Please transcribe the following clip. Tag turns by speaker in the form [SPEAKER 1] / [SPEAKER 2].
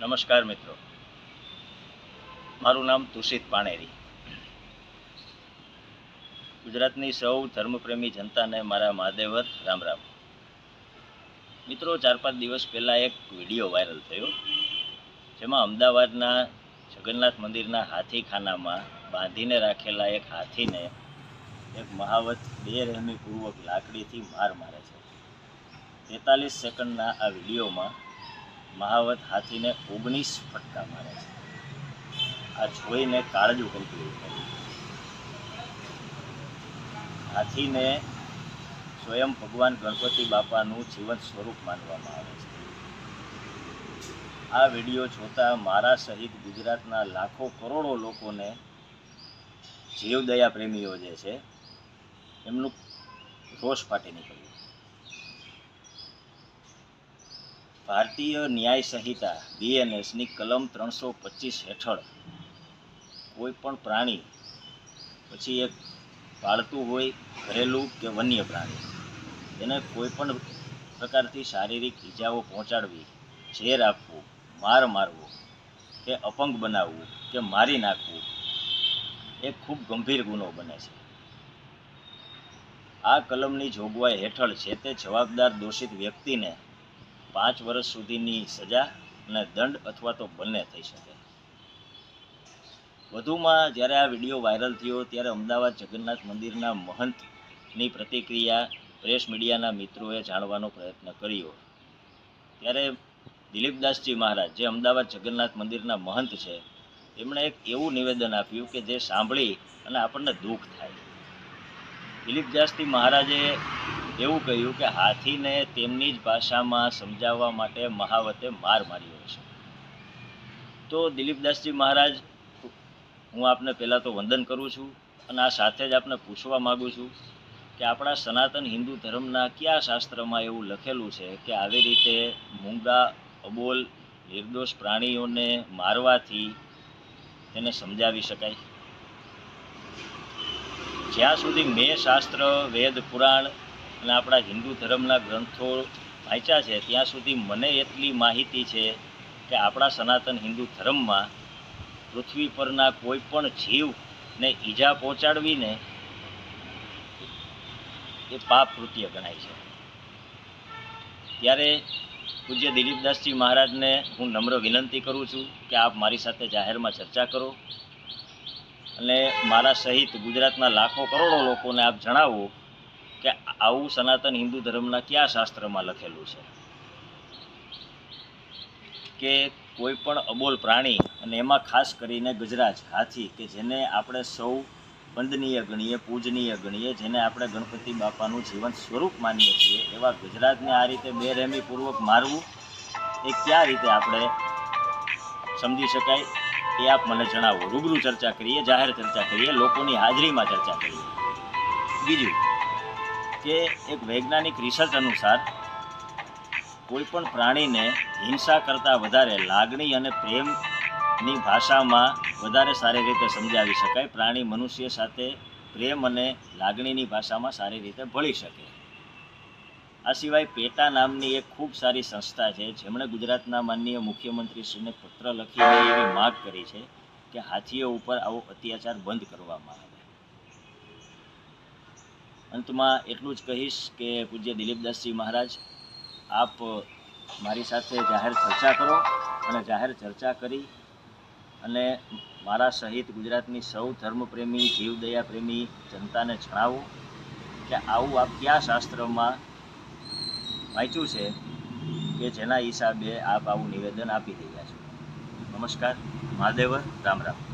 [SPEAKER 1] નમસ્કાર મિત્રો. મારું નામ તુષિત પાણેરી. ગુજરાતની સૌ ધર્મપ્રેમી જનતાને મારા મહાદેવર રામ રામ. મિત્રો, ચાર પાંચ દિવસ પહેલાં એક વીડિયો વાયરલ થયો, જેમાં અમદાવાદના જગન્નાથ મંદિરના હાથીખાનામાં બાંધીને રાખેલા એક હાથીને એક મહાવત બેરહેમીપૂર્વક લાકડીથી માર મારે છે. તેતાલીસ સેકન્ડના આ વિડીયોમાં મહાવત હાથીને ઓગણીસ ફટકા મારે છે. આ જોઈને કાળજું કંપી ઉઠ્યું હાથીને સ્વયં ભગવાન ગણપતિ બાપાનું જીવન સ્વરૂપ માનવામાં આવે છે. આ વીડિયો જોતા મારા સહિત ગુજરાતના લાખો કરોડો લોકોને જીવદયા પ્રેમીઓ જે છે, એમનું રોષ ફાટી નીકળ્યું. ભારતીય ન્યાય સંહિતા બીએનએસની કલમ ત્રણસો પચીસ હેઠળ કોઈ પણ પ્રાણી, પછી એક પાળતું હોય, ઘરેલું કે વન્ય પ્રાણી તેને કોઈ પણ પ્રકારથી શારીરિક ઈજાઓ પહોંચાડવી, ઝેર આપવું, માર મારવો, કે અપંગ બનાવવું, કે મારી નાખવું, એ ખૂબ ગંભીર ગુનો બને છે. આ કલમની જોગવાઈ હેઠળ છે તે જવાબદાર દોષિત વ્યક્તિને પાંચ વર્ષ સુધીની સજા અને દંડ અથવા તો બંને થઈ શકે. વધુમાં જ્યારે આ વીડિયો વાયરલ થયો ત્યારે અમદાવાદ જગન્નાથ મંદિરના મહંતની પ્રતિક્રિયા પ્રેસ મીડિયાના મિત્રોએ જાણવાનો પ્રયત્ન કર્યો. ત્યારે દિલીપદાસજી મહારાજ, જે અમદાવાદ જગન્નાથ મંદિરના મહંત છે, એમણે એક એવું નિવેદન આપ્યું કે જે સાંભળી અને આપણને દુઃખ થાય. દિલીપદાસજી મહારાજે એવું કહ્યું કે હાથીને તેમની જ ભાષામાં સમજાવવા માટે મહાવતે માર માર્યો છે. તો દિલીપદાસજી મહારાજ, હું આપને પહેલાં તો વંદન કરું છું અને આ સાથે જ આપને પૂછવા માગું છું કે આપણા સનાતન હિન્દુ ધર્મના કયા શાસ્ત્રમાં એવું લખેલું છે કે આવી રીતે મૂંગા, અબોલ, નિર્દોષ પ્રાણીઓને મારવાથી તેને સમજાવી શકાય? જ્યાં સુધી મેં શાસ્ત્ર, વેદ, પુરાણ અને આપણા હિન્દુ ધર્મના ગ્રંથો વાંચ્યા છે, ત્યાં સુધી મને એટલી માહિતી છે કે આપણા સનાતન હિન્દુ ધર્મમાં પૃથ્વી પરના કોઈ પણ જીવને ઈજા પહોંચાડવીને એ પાપ કૃત્ય ગણાય છે. ત્યારે પૂજ્ય દિલીપદાસજી મહારાજને હું નમ્ર વિનંતી કરું છું કે આપ મારી સાથે જાહેરમાં ચર્ચા કરો અને મારા સહિત ગુજરાતના લાખો કરોડો લોકોને આપ જણાવો કે આવું સનાતન હિન્દુ ધર્મના કયા શાસ્ત્રમાં લખેલું છે? કે કોઈ પણ અબોલ પ્રાણી, અને એમાં ખાસ કરીને ગજરાજ હાથી, કે જેને આપણે સૌ વંદનીય ગણીએ, પૂજનીય ગણીએ, જેને આપણે ગણપતિ બાપાનું જીવન સ્વરૂપ માનીએ છીએ, એવા ગુજરાતને આ રીતે બેરહેમીપૂર્વક મારવું, એ કયા રીતે આપણે સમજી શકાય એ આપ મને જણાવો. રૂબરૂ ચર્ચા કરીએ, જાહેર ચર્ચા કરીએ, લોકોની હાજરીમાં ચર્ચા કરીએ. બીજું કે એક વૈજ્ઞાનિક રિસર્ચ અનુસાર કોઈ પણ પ્રાણીને હિંસા કરતાં વધારે લાગણી અને પ્રેમની ભાષામાં વધારે સારી રીતે સમજાવી શકાય. પ્રાણી મનુષ્ય સાથે પ્રેમ અને લાગણીની ભાષામાં સારી રીતે ભળી શકે. આ સિવાય પેટા નામની એક ખૂબ સારી સંસ્થા છે, જેમણે ગુજરાતના માનનીય મુખ્યમંત્રીશ્રીને પત્ર લખીને એવી માગ કરી છે કે હાથીઓ ઉપર આવો અત્યાચાર બંધ કરવામાં આવે. અંતમાં એટલું જ કહીશ કે પૂજ્ય દિલીપદાસજી મહારાજ, આપ મારી સાથે જાહેર ચર્ચા કરો અને જાહેર ચર્ચા કરી અને મારા સહિત ગુજરાતની સૌ ધર્મપ્રેમી, જીવદયા પ્રેમી જનતાને જણાવો કે આવું આપ કયા શાસ્ત્રમાં વાંચ્યું છે કે જેના હિસાબે આપ આવું નિવેદન આપી રહ્યા છો. નમસ્કાર, મહાદેવ, રામ રામ.